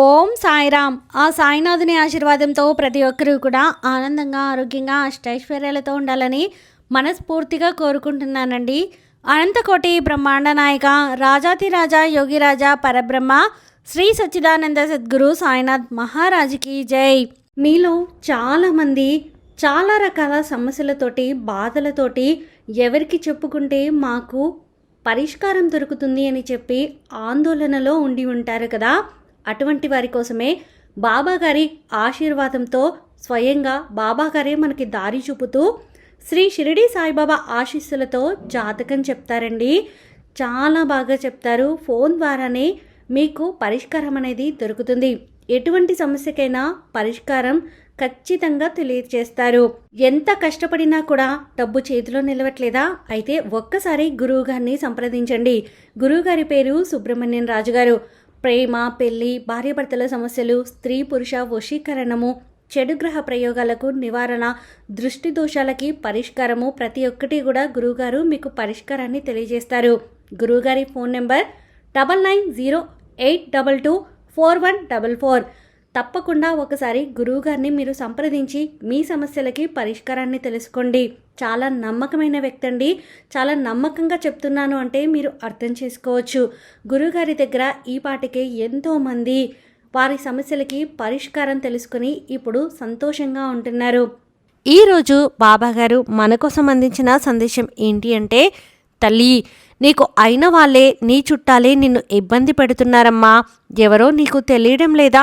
ఓం సాయిరామ్. ఆ సాయినాథుని ఆశీర్వాదంతో ప్రతి ఒక్కరూ కూడా ఆనందంగా ఆరోగ్యంగా అష్టైశ్వర్యాలతో ఉండాలని మనస్ఫూర్తిగా కోరుకుంటున్నానండి. అనంతకోటి బ్రహ్మాండ నాయక రాజాతిరాజా యోగిరాజా పరబ్రహ్మ శ్రీ సచ్చిదానంద సద్గురు సాయినాథ్ మహారాజుకి జై. మీలో చాలామంది చాలా రకాల సమస్యలతోటి బాధలతోటి ఎవరికి చెప్పుకుంటే మాకు పరిష్కారం దొరుకుతుంది అని చెప్పి ఆందోళనలో ఉండి ఉంటారు కదా. అటువంటి వారి కోసమే బాబా గారి ఆశీర్వాదంతో స్వయంగా బాబా గారే మనకి దారి చూపుతూ శ్రీ షిరిడి సాయిబాబా ఆశీస్సులతో జాతకం చెప్తారండి. చాలా బాగా చెప్తారు. ఫోన్ ద్వారానే మీకు పరిష్కారం అనేది దొరుకుతుంది. ఎటువంటి సమస్యకైనా పరిష్కారం ఖచ్చితంగా తెలియజేస్తారు. ఎంత కష్టపడినా కూడా డబ్బు చేతిలో నిలవట్లేదా? అయితే ఒక్కసారి గురువు గారిని సంప్రదించండి. గురువుగారి పేరు సుబ్రహ్మణ్యం రాజు గారు ప్రేమ పెళ్ళి భార్యాభర్తల సమస్యలు స్త్రీ పురుష వశీకరణము చెడు గ్రహ ప్రయోగాలకు నివారణ దృష్టి దోషాలకి పరిష్కారము ప్రతి ఒక్కటి కూడా గురువుగారు మీకు పరిష్కారాన్ని తెలియజేస్తారు. గురువుగారి phone number double nine zero eight double two four one double four. తప్పకుండా ఒకసారి గురువుగారిని మీరు సంప్రదించి మీ సమస్యలకి పరిష్కారాన్ని తెలుసుకోండి. చాలా నమ్మకమైన వ్యక్తి అండి చాలా నమ్మకంగా చెప్తున్నాను అంటే మీరు అర్థం చేసుకోవచ్చు. గురువుగారి దగ్గర ఈ పాటికే ఎంతోమంది వారి సమస్యలకి పరిష్కారం తెలుసుకుని ఇప్పుడు సంతోషంగా ఉంటున్నారు. ఈరోజు బాబాగారు మన కోసం అందించిన సందేశం ఏంటి అంటే తల్లి నీకు అయిన వాళ్ళే నీ చుట్టాలే నిన్ను ఇబ్బంది పెడుతున్నారమ్మా. ఎవరో నీకు తెలియడం లేదా?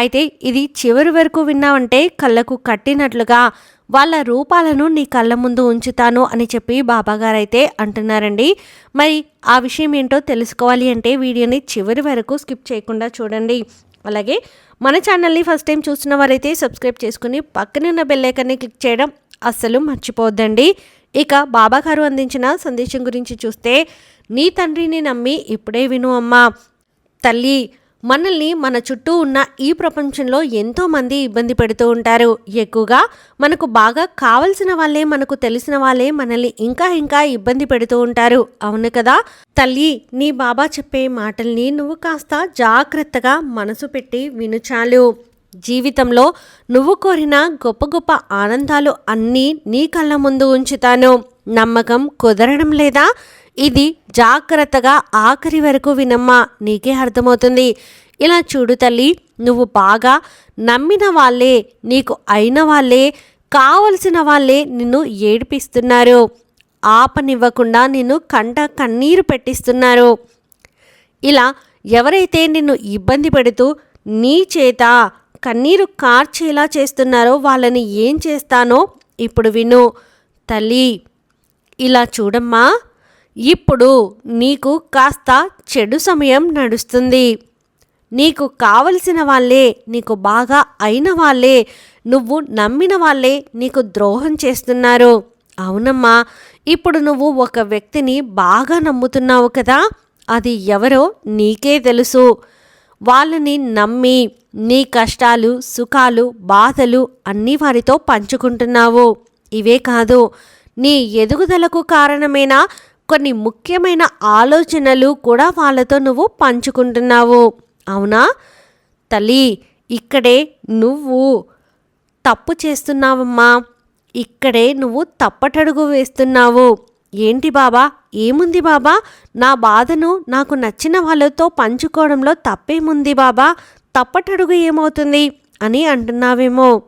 అయితే ఇది చివరి వరకు విన్నావంటే కళ్ళకు కట్టినట్లుగా వాళ్ళ రూపాలను నీ కళ్ళ ముందు ఉంచుతాను అని చెప్పి బాబాగారైతే అంటున్నారండి. మరి ఆ విషయం ఏంటో తెలుసుకోవాలి అంటే వీడియోని చివరి వరకు స్కిప్ చేయకుండా చూడండి. అలాగే మన ఛానల్ని ఫస్ట్ టైం చూస్తున్న వారైతే సబ్స్క్రైబ్ చేసుకుని పక్కనున్న బెల్లైకన్ని క్లిక్ చేయడం అస్సలు మర్చిపోవద్దండి. ఇక బాబాగారు అందించిన సందేశం గురించి చూస్తే నీ తండ్రిని నమ్మి ఇప్పుడే విను అమ్మా. తల్లి మనల్ని మన చుట్టూ ఉన్న ఈ ప్రపంచంలో ఎంతోమంది ఇబ్బంది పెడుతూ ఉంటారు. ఎక్కువగా మనకు బాగా కావలసిన వాళ్ళే మనకు తెలిసిన వాళ్ళే మనల్ని ఇంకా ఇంకా ఇబ్బంది పెడుతూ ఉంటారు. అవును కదా. తల్లి నీ బాబా చెప్పే మాటల్ని నువ్వు కాస్త జాగ్రత్తగా మనసు పెట్టి వినుచాలు జీవితంలో నువ్వు కోరిన గొప్ప గొప్ప ఆనందాలు అన్నీ నీ కళ్ళ ముందు ఉంచుతాను. నమ్మకం కుదరడం లేదా? ఇది జాగ్రత్తగా ఆఖరి వరకు వినమ్మా. నీకే అర్థమవుతుంది. ఇలా చూడు తల్లి నువ్వు బాగా నమ్మిన వాళ్ళే నీకు అయిన వాళ్ళే కావలసిన వాళ్ళే నిన్ను ఏడిపిస్తున్నారు. ఆపనివ్వకుండా నిన్ను కంట కన్నీరు పెట్టిస్తున్నారు. ఇలా ఎవరైతే నిన్ను ఇబ్బంది పెడుతూ నీ చేత కన్నీరు కార్చేలా చేస్తున్నారో వాళ్ళని ఏం చేస్తానో ఇప్పుడు విను. తల్లి ఇలా చూడమ్మా. ఇప్పుడు నీకు కాస్త చెడు సమయం నడుస్తుంది. నీకు కావలసిన వాళ్ళే నీకు బాగా అయిన వాళ్ళే నువ్వు నమ్మిన వాళ్ళే నీకు ద్రోహం చేస్తున్నారు. అవునమ్మా ఇప్పుడు నువ్వు ఒక వ్యక్తిని బాగా నమ్ముతున్నావు కదా అది ఎవరో నీకే తెలుసు. వాళ్ళని నమ్మి నీ కష్టాలు సుఖాలు బాధలు అన్నీ వారితో పంచుకుంటున్నావు. ఇవే కాదు నీ ఎదుగుదలకు కారణమైన కొన్ని ముఖ్యమైన ఆలోచనలు కూడా వాళ్ళతో నువ్వు పంచుకుంటున్నావు. అవునా? తల్లి ఇక్కడే నువ్వు తప్పు చేస్తున్నావమ్మా. ఇక్కడే నువ్వు తప్పటడుగు వేస్తున్నావు. ఏంటి బాబా? ఏముంది బాబా? నా బాధను నాకు నచ్చిన వాళ్ళతో పంచుకోవడంలో తప్పేముంది బాబా? తప్పటడుగు ఏమవుతుంది? అని అంటున్నావేమో.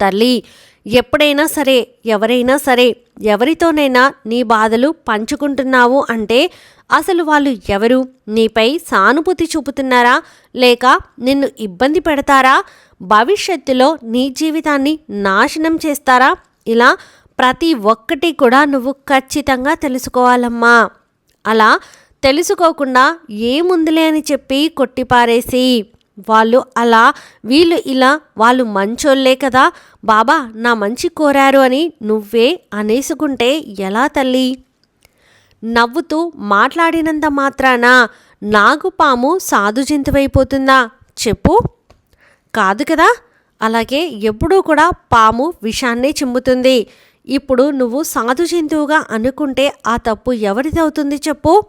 తల్లి ఎప్పుడైనా సరే ఎవరైనా సరే ఎవరితోనైనా నీ బాధలు పంచుకుంటున్నావు అంటే అసలు వాళ్ళు ఎవరు? నీపై సానుభూతి చూపుతున్నారా? లేక నిన్ను ఇబ్బంది పెడతారా? భవిష్యత్తులో నీ జీవితాన్ని నాశనం చేస్తారా? ఇలా ప్రతి ఒక్కటి కూడా నువ్వు ఖచ్చితంగా తెలుసుకోవాలమ్మా. అలా తెలుసుకోకుండా ఏముందిలే అని చెప్పి కొట్టిపారేసి వాళ్ళు అలా వీళ్ళు ఇలా వాళ్ళు మంచోళ్ళే కదా బాబా నా మంచి కోరారు అని నువ్వే అనేసుకుంటే ఎలా తల్లి? నవ్వుతూ మాట్లాడినంత మాత్రాన నాగుపాము సాధు జంతువైపోతుందా? చెప్పు. కాదు కదా అలాగే ఎప్పుడూ కూడా పాము విషాన్నే చిమ్ముతుంది ఇప్పుడు నువ్వు సాధు జంతువుగా అనుకుంటే ఆ తప్పు ఎవరిదవుతుంది చెప్పు.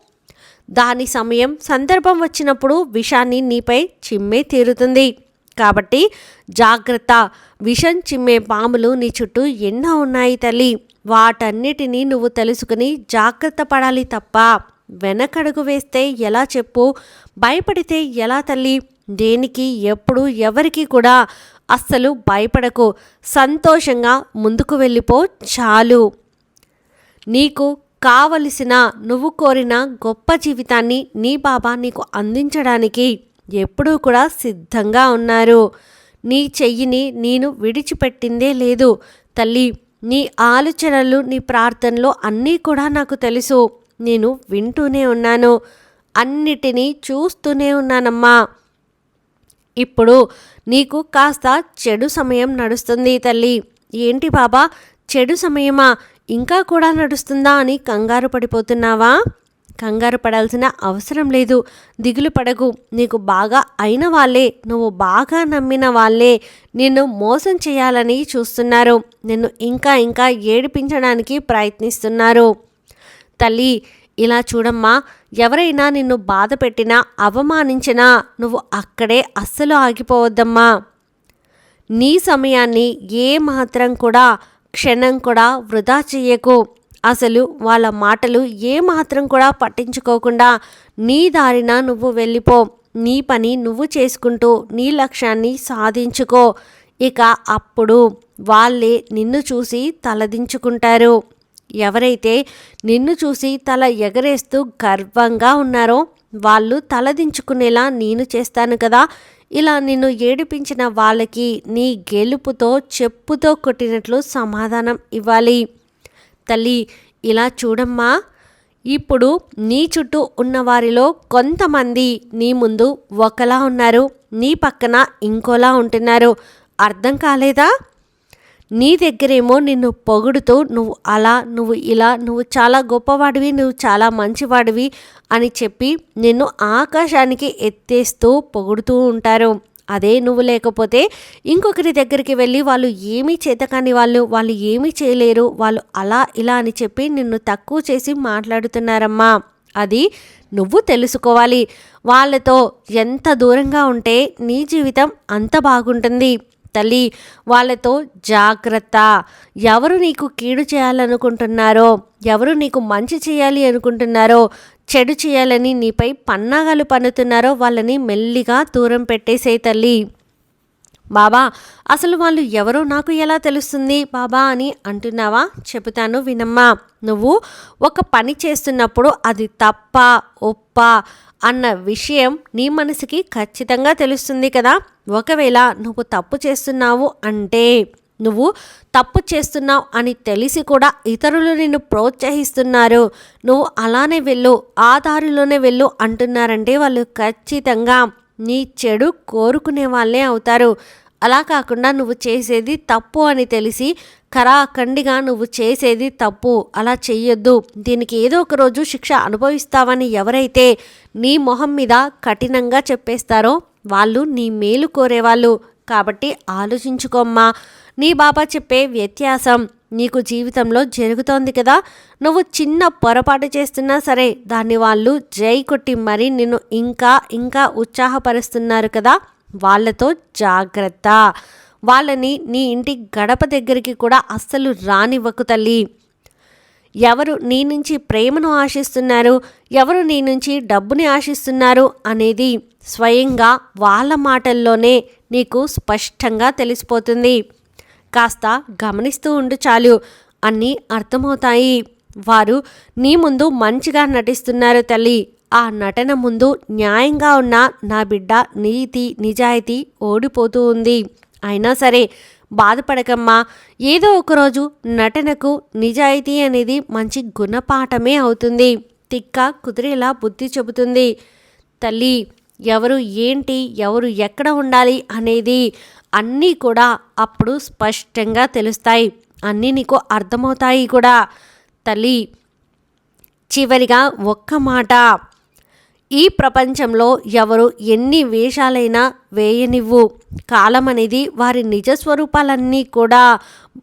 దాని సమయం సందర్భం వచ్చినప్పుడు విషాన్ని నీపై చిమ్మే తీరుతుంది. కాబట్టి జాగ్రత్త. విషం చిమ్మే పాములు నీ చుట్టూ ఎన్నో ఉన్నాయి తల్లి. వాటన్నిటినీ నువ్వు తెలుసుకుని జాగ్రత్త పడాలి తప్ప. వెనకడుగు వేస్తే ఎలా చెప్పు? భయపడితే ఎలా తల్లి? దేనికి ఎప్పుడు ఎవరికి కూడా అస్సలు భయపడకు. సంతోషంగా ముందుకు వెళ్ళిపో చాలు. నీకు కావలసిన నువ్వు కోరిన గొప్ప జీవితాన్ని నీ బాబా నీకు అందించడానికి ఎప్పుడూ కూడా సిద్ధంగా ఉన్నారు. నీ చెయ్యిని నేను విడిచిపెట్టిందే లేదు. తల్లి నీ ఆలోచనలు నీ ప్రార్థనలు అన్నీ కూడా నాకు తెలుసు. నేను వింటూనే ఉన్నాను. అన్నిటినీ చూస్తూనే ఉన్నానమ్మా. ఇప్పుడు నీకు కాస్త చెడు సమయం నడుస్తుంది తల్లి. ఏంటి బాబా? చెడు సమయమా? ఇంకా కూడా నడుస్తుందా అని కంగారు పడిపోతున్నావా? కంగారు పడాల్సిన అవసరం లేదు. దిగులు పడకు. నీకు బాగా అయిన వాళ్ళే నువ్వు బాగా నమ్మిన వాళ్ళే నిన్ను మోసం చేయాలని చూస్తున్నారు. నిన్ను ఇంకా ఇంకా ఏడిపించడానికి ప్రయత్నిస్తున్నారు. తల్లి ఇలా చూడమ్మా ఎవరైనా నిన్ను బాధ పెట్టినా అవమానించినా నువ్వు అక్కడే అస్సలు ఆగిపోవద్దమ్మా. నీ సమయాన్ని ఏ మాత్రం కూడా క్షణం కూడా వృధా చెయ్యకు. అసలు వాళ్ళ మాటలు ఏ మాత్రం కూడా పట్టించుకోకుండా నీ దారిన నువ్వు వెళ్ళిపో. నీ పని నువ్వు చేసుకుంటూ నీ లక్ష్యాన్ని సాధించుకో. ఇక అప్పుడు వాళ్ళే నిన్ను చూసి తలదించుకుంటారు. ఎవరైతే నిన్ను చూసి తల ఎగరేస్తూ గర్వంగా ఉన్నారో వాళ్ళు తలదించుకునేలా నేను చేస్తాను కదా. ఇలా నిన్ను ఏడిపించిన వాళ్ళకి నీ గెలుపుతో చెప్పుతో కొట్టినట్లు సమాధానం ఇవ్వాలి. తల్లి ఇలా చూడమ్మా. ఇప్పుడు నీ చుట్టూ ఉన్నవారిలో కొంతమంది నీ ముందు ఒకలా ఉన్నారు. నీ పక్కన ఇంకోలా ఉంటున్నారు. అర్థం కాలేదా? నీ దగ్గరేమో నిన్ను పొగుడుతూ నువ్వు అలా నువ్వు ఇలా నువ్వు చాలా గొప్పవాడివి నువ్వు చాలా మంచివాడివి అని చెప్పి నిన్ను ఆకాశానికి ఎత్తేస్తూ పొగుడుతూ ఉంటారు. అదే నువ్వు లేకపోతే ఇంకొకరి దగ్గరికి వెళ్ళి వాళ్ళు ఏమీ చేతకాని వాళ్ళు వాళ్ళు ఏమీ చేయలేరు వాళ్ళు అలా ఇలా అని చెప్పి నిన్ను తక్కువ చేసి మాట్లాడుతున్నారమ్మా. అది నువ్వు తెలుసుకోవాలి. వాళ్ళతో ఎంత దూరంగా ఉంటే నీ జీవితం అంత బాగుంటుంది. తల్లి వాళ్ళతో జాగ్రత్త. ఎవరు నీకు కీడు చేయాలనుకుంటున్నారో ఎవరు నీకు మంచి చేయాలి అనుకుంటున్నారో చెడు చేయాలని నీపై పన్నాగాలు పన్నుతున్నారో వాళ్ళని మెల్లిగా దూరం పెట్టేసే తల్లి. బాబా అసలు వాళ్ళు ఎవరో నాకు ఎలా తెలుస్తుంది? బాబా అని అంటున్నావా? చెబుతాను వినమ్మా. నువ్వు ఒక పని చేస్తున్నప్పుడు అది తప్ప ఒప్ప అన్న విషయం నీ మనసుకి ఖచ్చితంగా తెలుస్తుంది కదా. ఒకవేళ నువ్వు తప్పు చేస్తున్నావు అంటే నువ్వు తప్పు చేస్తున్నావు అని తెలిసి కూడా ఇతరులు నిన్ను ప్రోత్సహిస్తున్నారు. నువ్వు అలానే వెళ్ళు ఆ దారిలోనే వెళ్ళు అంటున్నారంటే వాళ్ళు ఖచ్చితంగా నీ చెడు కోరుకునే వాళ్ళే అవుతారు. అలా కాకుండా నువ్వు చేసేది తప్పు అని తెలిసి కరాఖండిగా నువ్వు చేసేది తప్పు. అలా చెయ్యొద్దు. దీనికి ఏదో ఒక రోజు శిక్ష అనుభవిస్తావని ఎవరైతే నీ మొహం మీద కఠినంగా చెప్పేస్తారో వాళ్ళు నీ మేలు కోరేవాళ్ళు. కాబట్టి ఆలోచించుకోమ్మా. నీ బాబా చెప్పే వ్యత్యాసం నీకు జీవితంలో జరుగుతోంది కదా. నువ్వు చిన్న పొరపాటు చేస్తున్నా సరే దాన్ని వాళ్ళు జై కొట్టి మరీ నిన్ను ఇంకా ఇంకా ఉత్సాహపరుస్తున్నారు కదా. వాళ్ళతో జాగ్రత్త. వాళ్ళని నీ ఇంటి గడప దగ్గరికి కూడా అస్సలు రానివ్వకు తల్లి. ఎవరు నీ నుంచి ప్రేమను ఆశిస్తున్నారు? ఎవరు నీ నుంచి డబ్బుని ఆశిస్తున్నారు? అనేది స్వయంగా వాళ్ళ మాటల్లోనే నీకు స్పష్టంగా తెలిసిపోతుంది. కాస్త గమనిస్తూ ఉండు చాలు. అన్నీ అర్థమవుతాయి. వారు నీ ముందు మంచిగా నటిస్తున్నారు తల్లి. ఆ నటన ముందు న్యాయంగా ఉన్న నా బిడ్డ నీతి నిజాయితీ ఓడిపోతూ ఉంది. అయినా సరే బాధపడకమ్మా. ఏదో ఒకరోజు నటనకు నిజాయితీ అనేది మంచి గుణపాఠమే అవుతుంది. తిక్క కుదిరేలా బుద్ధి చెబుతుంది. తల్లి ఎవరు ఏంటి ఎవరు ఎక్కడ ఉండాలి అనేది అన్నీ కూడా అప్పుడు స్పష్టంగా తెలుస్తాయి. అన్నీ నీకు అర్థమవుతాయి కూడా. తల్లి చివరిగా ఒక్క మాట. ఈ ప్రపంచంలో ఎవరు ఎన్ని వేషాలైనా వేయనివ్వు. కాలం అనేది వారి నిజస్వరూపాలన్నీ కూడా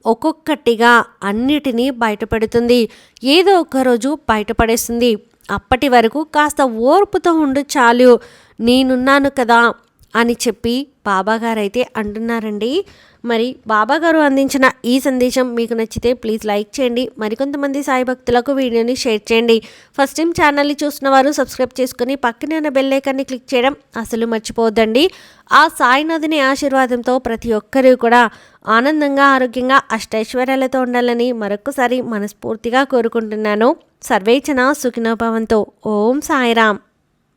ఒక్కొక్కటిగా అన్నిటినీ బయటపెడుతుంది. ఏదో ఒకరోజు బయటపడేస్తుంది. అప్పటి వరకు కాస్త ఓర్పుతో ఉండు చాలు. నేనున్నాను కదా అని చెప్పి బాబాగారైతే అంటున్నారండి. మరి బాబాగారు అందించిన ఈ సందేశం మీకు నచ్చితే ప్లీజ్ లైక్ చేయండి. మరికొంతమంది సాయి భక్తులకు వీడియోని షేర్ చేయండి. ఫస్ట్ టైం ఛానల్ని చూసిన వారు సబ్స్క్రైబ్ చేసుకుని పక్కనే ఉన్న బెల్లైకాన్ని క్లిక్ చేయడం అసలు మర్చిపోవద్దండి. ఆ సాయినాథుని ఆశీర్వాదంతో ప్రతి ఒక్కరూ కూడా ఆనందంగా ఆరోగ్యంగా అష్టైశ్వర్యాలతో ఉండాలని మరొకసారి మనస్ఫూర్తిగా కోరుకుంటున్నాను. సర్వేచన సుఖినోభవంతో. ఓం సాయిరామ్.